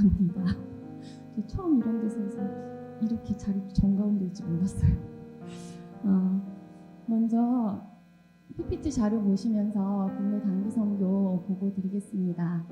감사합니다. 저 처음 이런 데서 해서 이렇게 자리 정가운데일 줄 몰랐어요. 어, 먼저 PPT 자료 보시면서 국내 단기 선교 보고 드리겠습니다.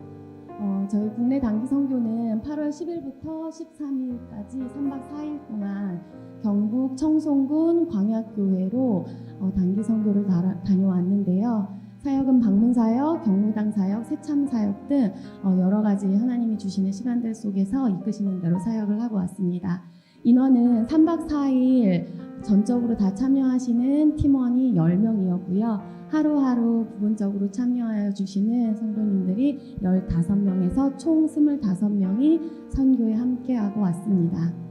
어, 저희 국내 단기 선교는 8월 10일부터 13일까지 3박 4일 동안 경북 청송군 광약교회로 어, 단기 선교를 다, 다녀왔는데요. 사역은 방문 사역, 경무당 사역, 새참 사역 등 어, 여러 가지 하나님이 주시는 시간들 속에서 이끄시는 대로 사역을 하고 왔습니다. 인원은 3박 4일 전적으로 다 참여하시는 팀원이 10명이었고요. 하루하루 부분적으로 참여하여 주시는 성도님들이 15명에서 총 25명이 선교에 함께하고 왔습니다.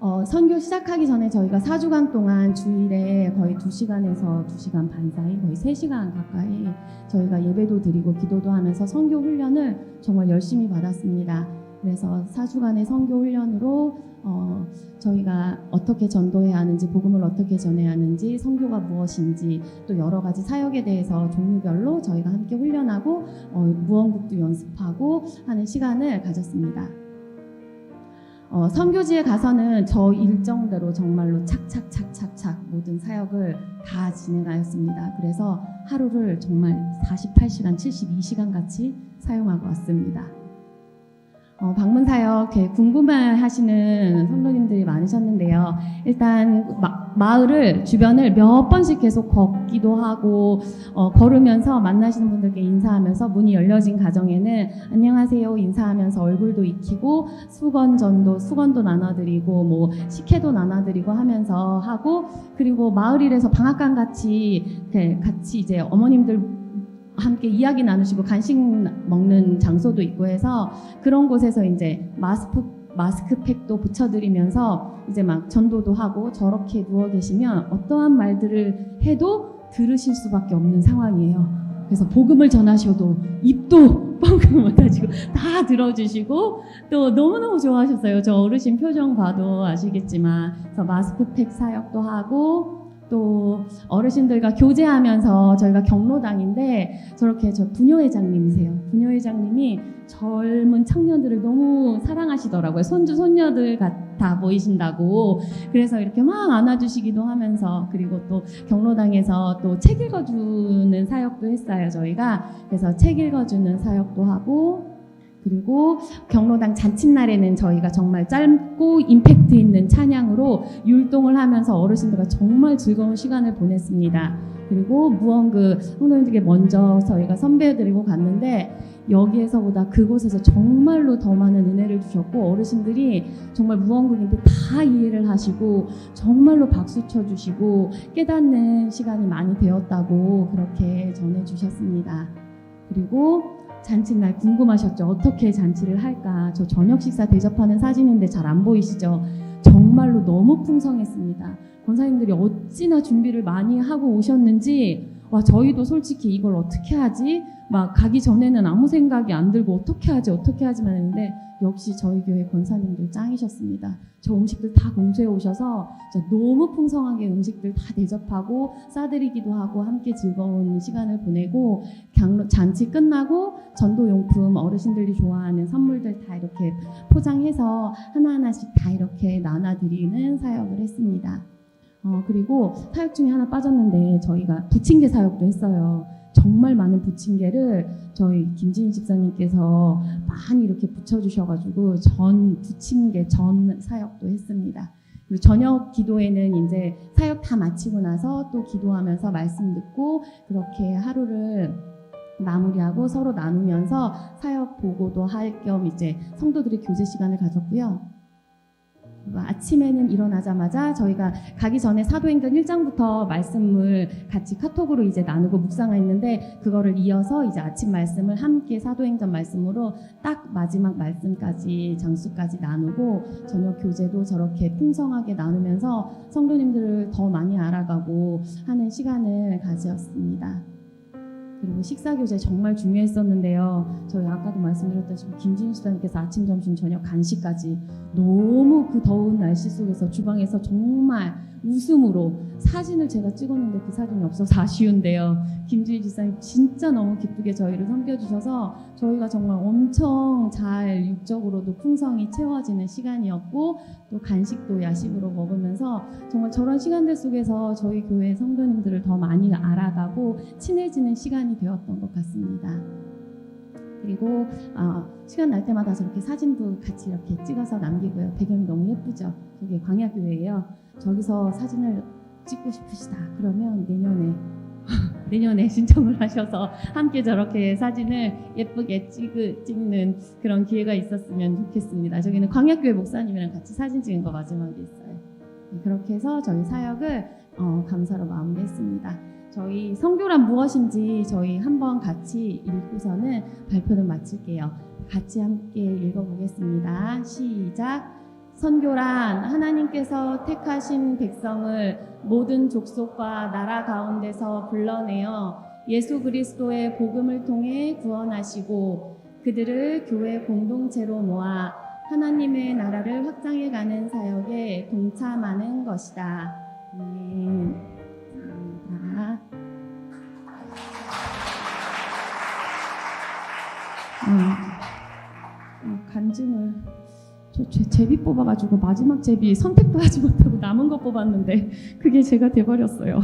어, 선교 시작하기 전에 저희가 4주간 동안 주일에 거의 2시간에서 2시간 반 사이 거의 3시간 가까이 저희가 예배도 드리고 기도도 하면서 선교 훈련을 정말 열심히 받았습니다. 그래서 4주간의 선교 훈련으로 어, 저희가 어떻게 전도해야 하는지, 복음을 어떻게 전해야 하는지, 선교가 무엇인지, 또 여러 가지 사역에 대해서 종류별로 저희가 함께 훈련하고 어, 무언국도 연습하고 하는 시간을 가졌습니다. 어, 선교지에 가서는 저 일정대로 정말로 착착착착착 모든 사역을 다 진행하였습니다. 그래서 하루를 정말 48시간, 72시간 같이 사용하고 왔습니다. 어, 방문 사역 이렇게 궁금해 하시는 성도님들이 많으셨는데요. 일단 마, 을을 주변을 몇 번씩 계속 걷기도 하고 어, 걸으면서 만나시는 분들께 인사하면서 문이 열려진 가정에는 안녕하세요 인사하면서 얼굴도 익히고 수건전도 수건도 나눠드리고 뭐 식혜도 나눠드리고 하면서 하고 그리고 마을이라서 방앗간 같이 이렇게 같이 이제 어머님들 함께 이야기 나누시고 간식 먹는 장소도 있고 해서 그런 곳에서 이제 마스크 마스크팩도 붙여드리면서 이제 막 전도도 하고 저렇게 누워 계시면 어떠한 말들을 해도 들으실 수밖에 없는 상황이에요. 그래서 복음을 전하셔도 입도 뻥긋 못하시고 다 들어주시고 또 너무너무 좋아하셨어요. 저 어르신 표정 봐도 아시겠지만 그래서 마스크팩 사역도 하고 또 어르신들과 교제하면서 저희가 경로당인데 저렇게 저 부녀회장님이세요. 부녀회장님이 젊은 청년들을 너무 사랑하시더라고요. 손주 손녀들 같아 보이신다고. 그래서 이렇게 막 안아주시기도 하면서 그리고 또 경로당에서 또 책 읽어주는 사역도 했어요. 저희가 그래서 책 읽어주는 사역도 하고 그리고 경로당 잔칫날에는 저희가 정말 짧고 임팩트 있는 찬양으로 율동을 하면서 어르신들과 정말 즐거운 시간을 보냈습니다. 그리고 무언그 성도님들께 먼저 저희가 선배드리고 갔는데 여기에서보다 그곳에서 정말로 더 많은 은혜를 주셨고 어르신들이 정말 무언국인데 다 이해를 하시고 정말로 박수 쳐주시고 깨닫는 시간이 많이 되었다고 그렇게 전해주셨습니다. 그리고 잔칫날 궁금하셨죠? 어떻게 잔치를 할까? 저 저녁 식사 대접하는 사진인데 잘 안 보이시죠? 정말로 너무 풍성했습니다. 권사님들이 어찌나 준비를 많이 하고 오셨는지, 와, 저희도 솔직히 이걸 어떻게 하지? 막 가기 전에는 아무 생각이 안 들고 어떻게 하지, 어떻게 하지만 했는데, 역시 저희 교회 권사님들 짱이셨습니다. 저 음식들 다 공수해 오셔서 너무 풍성하게 음식들 다 대접하고 싸드리기도 하고 함께 즐거운 시간을 보내고 잔치 끝나고 전도용품 어르신들이 좋아하는 선물들 다 이렇게 포장해서 하나하나씩 다 이렇게 나눠드리는 사역을 했습니다. 어, 그리고 사역 중에 하나 빠졌는데 저희가 부침개 사역도 했어요. 정말 많은 부침개를 저희 김진희 집사님께서 많이 이렇게 붙여주셔가지고 전 부침개 전 사역도 했습니다. 그리고 저녁 기도에는 이제 사역 다 마치고 나서 또 기도하면서 말씀 듣고 그렇게 하루를 마무리하고 서로 나누면서 사역 보고도 할 겸 이제 성도들의 교제 시간을 가졌고요. 아침에는 일어나자마자 저희가 가기 전에 사도행전 1장부터 말씀을 같이 카톡으로 이제 나누고 묵상했는데 그거를 이어서 이제 아침 말씀을 함께 사도행전 말씀으로 딱 마지막 말씀까지 장수까지 나누고 저녁 교제도 저렇게 풍성하게 나누면서 성도님들을 더 많이 알아가고 하는 시간을 가지었습니다. 그리고 식사 교제 정말 중요했었는데요. 저희 아까도 말씀드렸다시피 김진수 수사님께서 아침, 점심, 저녁 간식까지 너무 그 더운 날씨 속에서 주방에서 정말 웃음으로 사진을 제가 찍었는데 그 사진이 없어서 아쉬운데요. 김주희 지사님 진짜 너무 기쁘게 저희를 섬겨주셔서 저희가 정말 엄청 잘 육적으로도 풍성이 채워지는 시간이었고 또 간식도 야식으로 먹으면서 정말 저런 시간들 속에서 저희 교회 성도님들을 더 많이 알아가고 친해지는 시간 이 되었던 것 같습니다. 그리고 아, 시간 날 때마다 저렇게 사진도 같이 이렇게 찍어서 남기고요. 배경이 너무 예쁘죠. 그게 광야교회예요. 저기서 사진을 찍고 싶으시다. 그러면 내년에 내년에 신청을 하셔서 함께 저렇게 사진을 예쁘게 찍, 찍는 그런 기회가 있었으면 좋겠습니다. 저기는 광야교회 목사님이랑 같이 사진 찍은 거 마지막에 있어요. 네, 그렇게 해서 저희 사역을 어, 감사로 마무리했습니다. 저희 성교란 무엇인지 저희 한번 같이 읽고서는 발표를 마칠게요. 같이 함께 읽어보겠습니다. 시작. 선교란 하나님께서 택하신 백성을 모든 족속과 나라 가운데서 불러내어 예수 그리스도의 복음을 통해 구원하시고 그들을 교회 공동체로 모아 하나님의 나라를 확장해가는 사역에 동참하는 것이다. 아 간증을 저 제, 제비 뽑아가지고 마지막 제비 선택도 하지 못하고 남은 거 뽑았는데 그게 제가 돼버렸어요.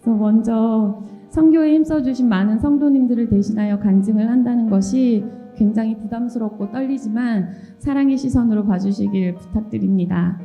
그래서 먼저 성교에 힘써주신 많은 성도님들을 대신하여 간증을 한다는 것이 굉장히 부담스럽고 떨리지만 사랑의 시선으로 봐주시길 부탁드립니다.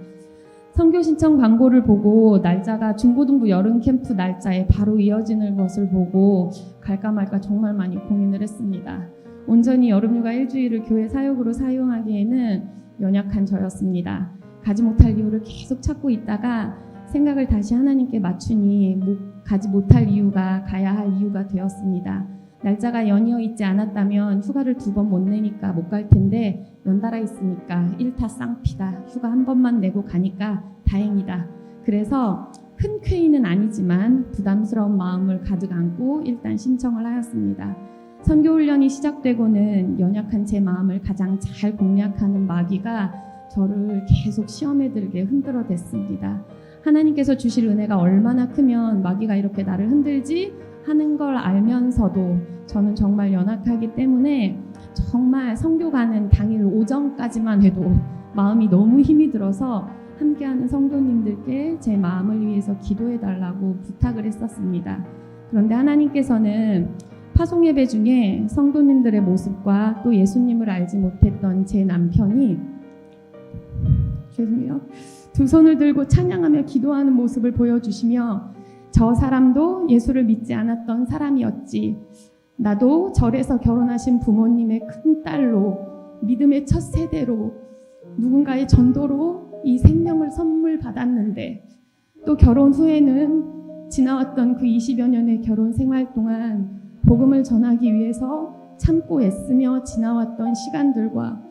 성교 신청 광고를 보고 날짜가 중고등부 여름 캠프 날짜에 바로 이어지는 것을 보고 갈까 말까 정말 많이 고민을 했습니다. 온전히 여름휴가 일주일을 교회 사역으로 사용하기에는 연약한 저였습니다. 가지 못할 이유를 계속 찾고 있다가 생각을 다시 하나님께 맞추니 못- 가지 못할 이유가 가야 할 이유가 되었습니다. 날짜가 연이어 있지 않았다면 휴가를 두 번 못 내니까 못 갈 텐데 연달아 있으니까 일타 쌍피다. 휴가 한 번만 내고 가니까 다행이다. 그래서 큰 쾌의는 아니지만 부담스러운 마음을 가득 안고 일단 신청을 하였습니다. 선교 훈련이 시작되고는 연약한 제 마음을 가장 잘 공략하는 마귀가 저를 계속 시험에 들게 흔들어 댔습니다. 하나님께서 주실 은혜가 얼마나 크면 마귀가 이렇게 나를 흔들지 하는 걸 알면서도 저는 정말 연약하기 때문에 정말 성교 가는 당일 오전까지만 해도 마음이 너무 힘이 들어서 함께하는 성도님들께 제 마음을 위해서 기도해 달라고 부탁을 했었습니다. 그런데 하나님께서는 파송 예배 중에 성도님들의 모습과 또 예수님을 알지 못했던 제 남편이 죄송해요. 두 손을 들고 찬양하며 기도하는 모습을 보여주시며 저 사람도 예수를 믿지 않았던 사람이었지. 나도 절에서 결혼하신 부모님의 큰 딸로 믿음의 첫 세대로 누군가의 전도로 이 생명을 선물 받았는데 또 결혼 후에는 지나왔던 그 20여 년의 결혼 생활 동안 복음을 전하기 위해서 참고 애쓰며 지나왔던 시간들과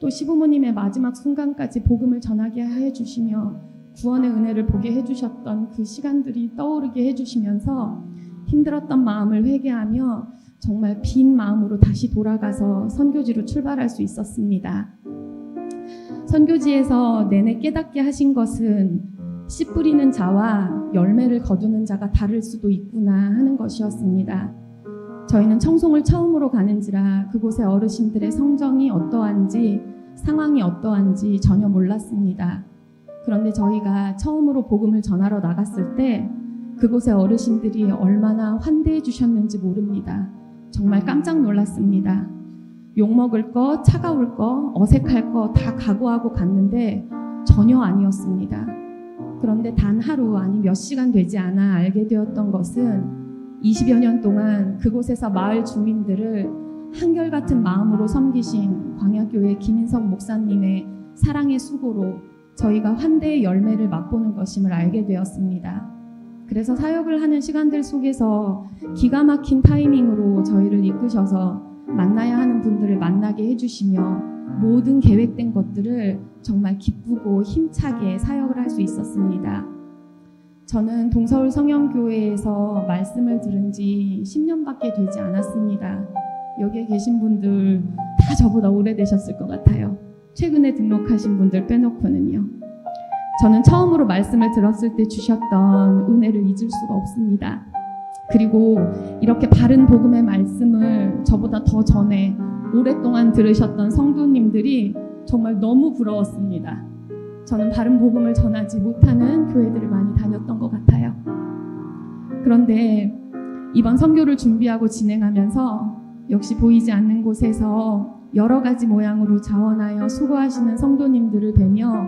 또 시부모님의 마지막 순간까지 복음을 전하게 해 주시며 구원의 은혜를 보게 해 주셨던 그 시간들이 떠오르게 해 주시면서 힘들었던 마음을 회개하며 정말 빈 마음으로 다시 돌아가서 선교지로 출발할 수 있었습니다. 선교지에서 내내 깨닫게 하신 것은 씨 뿌리는 자와 열매를 거두는 자가 다를 수도 있구나 하는 것이었습니다. 저희는 청송을 처음으로 가는지라 그곳의 어르신들의 성정이 어떠한지 상황이 어떠한지 전혀 몰랐습니다. 그런데 저희가 처음으로 복음을 전하러 나갔을 때 그곳의 어르신들이 얼마나 환대해 주셨는지 모릅니다. 정말 깜짝 놀랐습니다. 욕 먹을 거, 차가울 거, 어색할 거 다 각오하고 갔는데 전혀 아니었습니다. 그런데 단 하루 아니 몇 시간 되지 않아 알게 되었던 것은 20여 년 동안 그곳에서 마을 주민들을 한결같은 마음으로 섬기신 광야교회 김인석 목사님의 사랑의 수고로 저희가 환대의 열매를 맛보는 것임을 알게 되었습니다. 그래서 사역을 하는 시간들 속에서 기가 막힌 타이밍으로 저희를 이끄셔서 만나야 하는 분들을 만나게 해주시며 모든 계획된 것들을 정말 기쁘고 힘차게 사역을 할 수 있었습니다. 저는 동서울 성형교회에서 말씀을 들은 지 10년밖에 되지 않았습니다. 여기에 계신 분들 다 저보다 오래되셨을 것 같아요. 최근에 등록하신 분들 빼놓고는요. 저는 처음으로 말씀을 들었을 때 주셨던 은혜를 잊을 수가 없습니다. 그리고 이렇게 바른 복음의 말씀을 저보다 더 전에 오랫동안 들으셨던 성도님들이 정말 너무 부러웠습니다. 저는 바른 복음을 전하지 못하는 교회들을 많이 다녔던 것 같아요. 그런데 이번 선교를 준비하고 진행하면서 역시 보이지 않는 곳에서 여러 가지 모양으로 자원하여 수고하시는 성도님들을 뵈며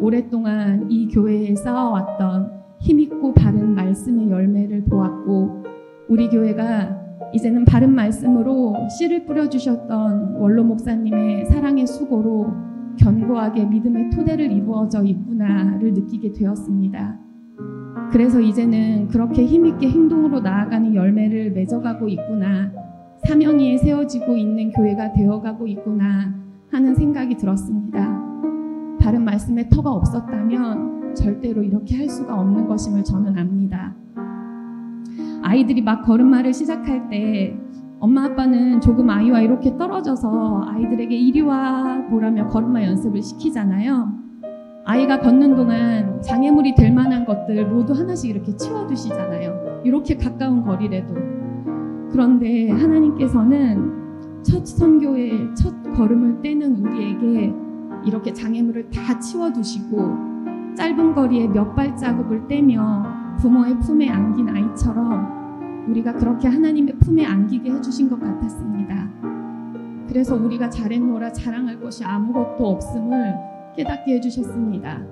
오랫동안 이 교회에 쌓아왔던 힘있고 바른 말씀의 열매를 보았고 우리 교회가 이제는 바른 말씀으로 씨를 뿌려주셨던 원로 목사님의 사랑의 수고로 견고하게 믿음의 토대를 이루어져 있구나를 느끼게 되었습니다. 그래서 이제는 그렇게 힘있게 행동으로 나아가는 열매를 맺어가고 있구나, 사명이 세워지고 있는 교회가 되어가고 있구나 하는 생각이 들었습니다. 바른 말씀의 터가 없었다면 절대로 이렇게 할 수가 없는 것임을 저는 압니다. 아이들이 막 걸음마를 시작할 때 엄마 아빠는 조금 아이와 이렇게 떨어져서 아이들에게 이리 와 보라며 걸음마 연습을 시키잖아요. 아이가 걷는 동안 장애물이 될 만한 것들 모두 하나씩 이렇게 치워두시잖아요. 이렇게 가까운 거리라도. 그런데 하나님께서는 첫 선교의 첫 걸음을 떼는 우리에게 이렇게 장애물을 다 치워두시고 짧은 거리에 몇 발자국을 떼며 부모의 품에 안긴 아이처럼 우리가 그렇게 하나님의 품에 안기게 해주신 것 같았습니다. 그래서 우리가 잘했노라 자랑할 것이 아무것도 없음을 깨닫게 해주셨습니다.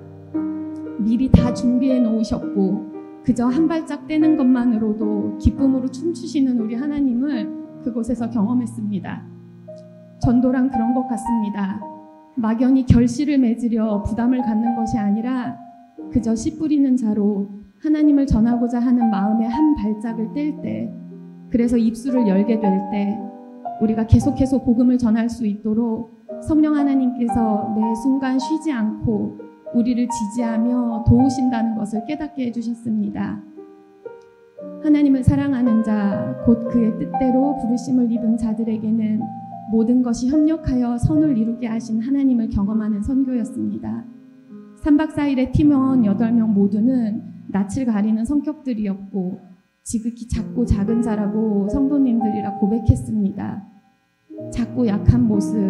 미리 다 준비해 놓으셨고 그저 한 발짝 떼는 것만으로도 기쁨으로 춤추시는 우리 하나님을 그곳에서 경험했습니다. 전도란 그런 것 같습니다. 막연히 결실을 맺으려 부담을 갖는 것이 아니라 그저 씨 뿌리는 자로 하나님을 전하고자 하는 마음의 한 발짝을 뗄 때, 그래서 입술을 열게 될 때, 우리가 계속해서 복음을 전할 수 있도록 성령 하나님께서 매 순간 쉬지 않고 우리를 지지하며 도우신다는 것을 깨닫게 해주셨습니다. 하나님을 사랑하는 자, 곧 그의 뜻대로 부르심을 입은 자들에게는 모든 것이 협력하여 선을 이루게 하신 하나님을 경험하는 선교였습니다. 3박 4일의 팀원 8명 모두는 낯을 가리는 성격들이었고 지극히 작고 작은 자라고 성도님들이라 고백했습니다. 작고 약한 모습,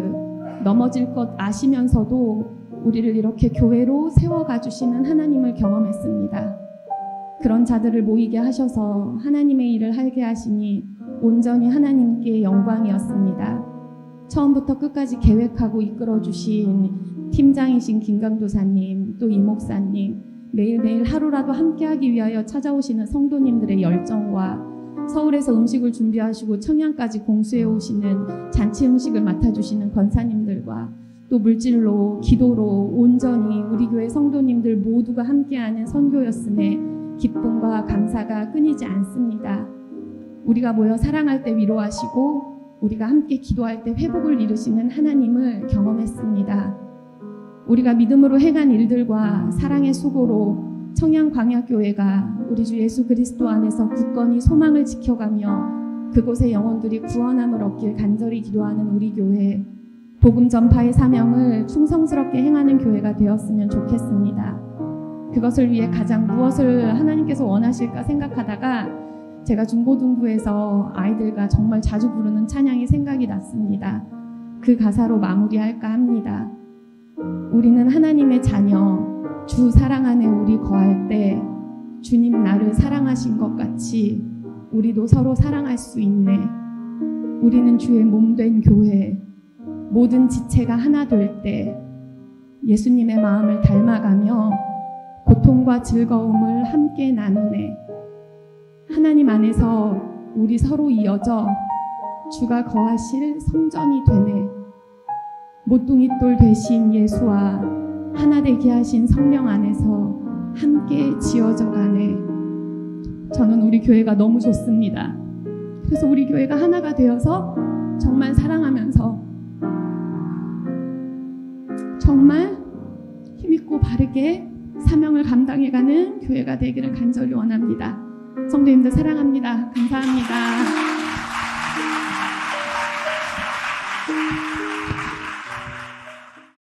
넘어질 것 아시면서도 우리를 이렇게 교회로 세워가 주시는 하나님을 경험했습니다. 그런 자들을 모이게 하셔서 하나님의 일을 하게 하시니 온전히 하나님께 영광이었습니다. 처음부터 끝까지 계획하고 이끌어 주신 팀장이신 김강도사님, 또 이목사님, 매일매일 하루라도 함께하기 위하여 찾아오시는 성도님들의 열정과 서울에서 음식을 준비하시고 청양까지 공수해 오시는 잔치 음식을 맡아주시는 권사님들과 또 물질로 기도로 온전히 우리 교회 성도님들 모두가 함께하는 선교였음에 기쁨과 감사가 끊이지 않습니다. 우리가 모여 사랑할 때 위로하시고 우리가 함께 기도할 때 회복을 이루시는 하나님을 경험했습니다. 우리가 믿음으로 행한 일들과 사랑의 수고로 청양광야교회가 우리 주 예수 그리스도 안에서 굳건히 소망을 지켜가며 그곳의 영혼들이 구원함을 얻길 간절히 기도하는 우리 교회 복음 전파의 사명을 충성스럽게 행하는 교회가 되었으면 좋겠습니다. 그것을 위해 가장 무엇을 하나님께서 원하실까 생각하다가 제가 중고등부에서 아이들과 정말 자주 부르는 찬양이 생각이 났습니다. 그 가사로 마무리할까 합니다. 우리는 하나님의 자녀, 주 사랑 안에 우리 거할 때 주님 나를 사랑하신 것 같이 우리도 서로 사랑할 수 있네. 우리는 주의 몸 된 교회, 모든 지체가 하나 될 때 예수님의 마음을 닮아가며 고통과 즐거움을 함께 나누네. 하나님 안에서 우리 서로 이어져 주가 거하실 성전이 되네. 모퉁이돌 되신 예수와 하나 되게 하신 성령 안에서 함께 지어져 가네. 저는 우리 교회가 너무 좋습니다. 그래서 우리 교회가 하나가 되어서 정말 사랑하면서 정말 힘있고 바르게 사명을 감당해가는 교회가 되기를 간절히 원합니다. 성도님들 사랑합니다. 감사합니다.